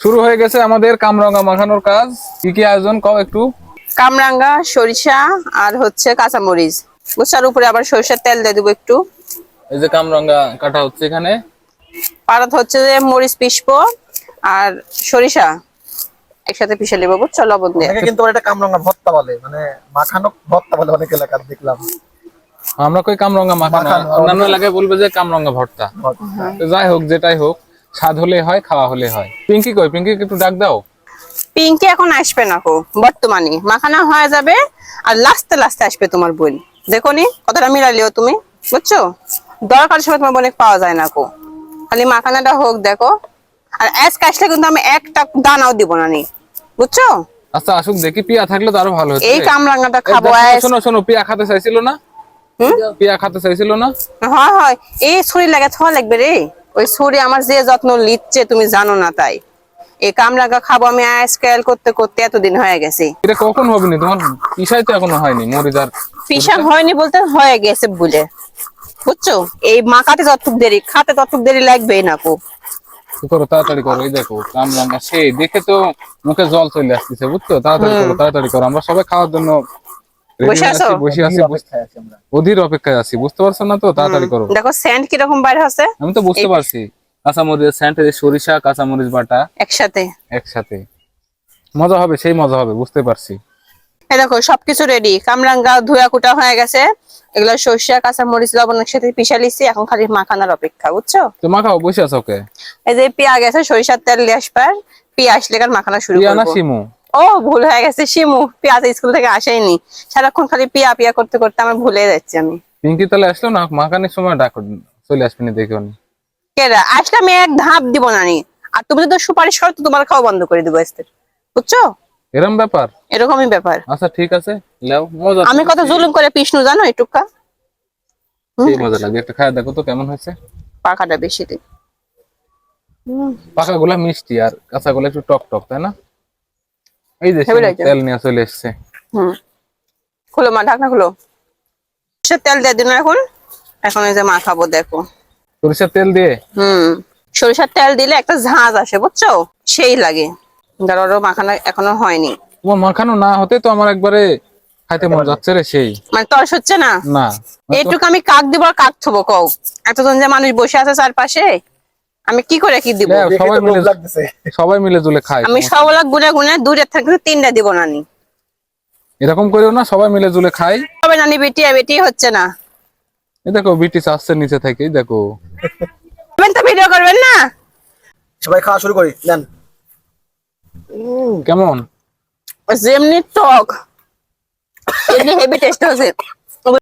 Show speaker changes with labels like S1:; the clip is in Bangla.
S1: শুরু হয়ে গেছে আমাদের কামরাঙ্গা মাখানোর কাজ। কি কি আয়োজন কও একটু?
S2: কামরাঙ্গা সরিষা আর হচ্ছে কাঁচামরিচ। বুঝছার উপরে আবার সরিষার তেল দিয়ে দেবো একটু।
S1: এই যে কামরাঙ্গা কাটা হচ্ছে এখানে।
S2: পাড়াত হচ্ছে যে মরিচ পিসবো আর সরিষা একসাথে পিষে নেব বুঝছ? লবণ দিয়ে।
S3: কিন্তু এটা কামরাঙ্গা ভর্তা বলে মানে মাখানো ভর্তা বলে অনেক এলাকার দেখলাম।
S1: আমরা কই কামরাঙ্গা মাখানো। অন্যান্য এলাকায় বলবে যে কামরাঙ্গা ভর্তা।
S3: ভর্তা।
S1: তো যাই হোক যেটাই হোক। স্বাদ হলে হয় খাওয়া হলে হয়। পিঙ্কি কই? পিঙ্কি একটু ডাক দাও।
S2: পিঙ্কি এখন আসবে না কো বর্তমানে। মাখানা হয়ে যাবে আর লাস্টে লাস্টে আসবে তোমার বোন। দেখো নি কতটা মিলালিও তুমি বুঝছ? দরকার সময় তোমার বোনে পাওয়া যায় না কো খালি মাখানাটা হোক দেখো। আর আজকে আসলে কিন্তু আমি একটা দানাও দিব না নি বুঝছ?
S1: আচ্ছা আসুক দেখি পিয়া থাকলে তো আরও ভালো হতো
S2: এই কামরাঙ্গাটা খাব
S1: শোনো শোনো পিয়া খেতে চাইছিল না? পিয়া খেতে চাইছিল না?
S2: হয় হয়। এই ছুরি লাগে থা লাগবে রে। ওই ছুরি আমার যে যত্ন লিচ্ছে তুমি জানো না তাই। এই কামরাঙ্গা খাব আমি আজকাল করতে করতে এতদিন হয়ে গেছে।
S1: এটা কখন হবে না তোমার পিসাই তো এখনও হয়নি মরিদার
S2: পিসাব হয়নি বলতে হয়ে গেছে বলে। বুঝছ? এই মাখাতে যতটুক দেরি খাতে ততটুক দেরি লাগবেই না কো।
S1: করো তাড়াতাড়ি করো এই দেখো কামরাঙ্গা সেই দেখে তো মুখে জল চলে আসতেছে বুঝছ? তাড়াতাড়ি করো তাড়াতাড়ি করো। আমরা সবাই খাওয়ার জন্য
S2: বসে আছো?
S1: বসে আছি
S3: অধীর অপেক্ষায় আছি আমরা।
S1: অধীর অপেক্ষায় আছি বুঝতে পারছ না তো? তাড়াতাড়ি করো।
S2: দেখো স্যান্ড কীরকম বাইরে আছে
S1: আমি তো বুঝতে পারছি। কাঁচামরিচ স্যান্ট সরিষা কাঁচামরিচ বাটা।
S2: একসাথে।
S1: একসাথে। মজা হবে সেই মজা হবে বুঝতে পারছি।
S2: এই দেখো সবকিছু রেডি কামরাঙ্গা ধুয়া কুটা হয়ে গেছে। এগুলো সর্ষে কাঁচা মরিচ লবণ একসাথে এখন খালি মাখানোর অপেক্ষা বুঝছ?
S1: তো মাখাও বসে আছো ওকে
S2: এই যে পিয়া গেছে সরিষার তেল দিয়ে আসবার। পিয়া আসলে কার মাখানো শুরু
S1: না
S2: করব।
S1: শিমু?
S2: ও ভুল হয়ে গেছে শিমু। পিয়া স্কুল থেকে আসেনি। সারাক্ষণ খালি পিয়া পিয়া করতে করতে আমার ভুলে যাচ্ছি আমি।
S1: পিঙ্কি তাহলে আসলো না? মাখানোর সময় ডাকো চলে আসবে না দেখো
S2: কেরা আসলে আমি এক ধাপ দিব না নি। আর তুমি যদি সুপারিশ করো তো তোমার খাওয়া বন্ধ করে দিব আজকে। বুঝছ?
S1: এরকম ব্যাপার?
S2: এরকমই ব্যাপার।
S1: আচ্ছা ঠিক আছে। লাও মজা
S2: আমি কত জুলুম করে পিসনু জানো এই টুকা
S1: সেই মজা লাগে। একটা খায় দেখো তো কেমন হয়েছে।
S2: পাখাটা বেশি দিই
S1: পাকা গুলা মিষ্টি আর কাঁচা গুলা একটু টক টক তাই না? এই যে। তেল নিয়ে চলে এসছে।
S2: হুম। খুলো মা ঢাকনা খুলো। সে তেল দিয়ে দিন এখন। এখন এই যে মা খাব দেখো।
S1: সরিষার তেল দিয়ে?
S2: হুম। সরিষার তেল দিলে একটা ঝাঁজ আসে বুঝছ? সেই লাগে। ধরো মাখানো এখনও হয়নি।
S1: তোমার মাখানো না হতে তো আমার একবারে খাইতে মন যাচ্ছে রে সেই।
S2: মানে তরস হচ্ছে না?
S1: না।
S2: এইটুকু আমি কাক দিব আর কাক থবো কও। এতজন যে মানুষ বসে আছে চারপাশে আমি কি করে কি দিব?
S1: সবাই মিলে সবাই মিলে জুলে খায়
S2: আমি সবলা গুনে গুনে দূরে থাকতে তিনটা দিব না নি
S1: এরকম করেও না সবাই মিলে জুলে খাই।
S2: হবে না নি বেটি বেটি হচ্ছে না।
S1: এই দেখো বিটি আসছে নিচে থেকে এই দেখো।
S2: আপনি তো ভিডিও করবেন না?
S3: সবাই খাওয়া শুরু করি নেন।
S1: কেমন?
S2: যেমনি টক এমনি হেভি টেস্ট হচ্ছে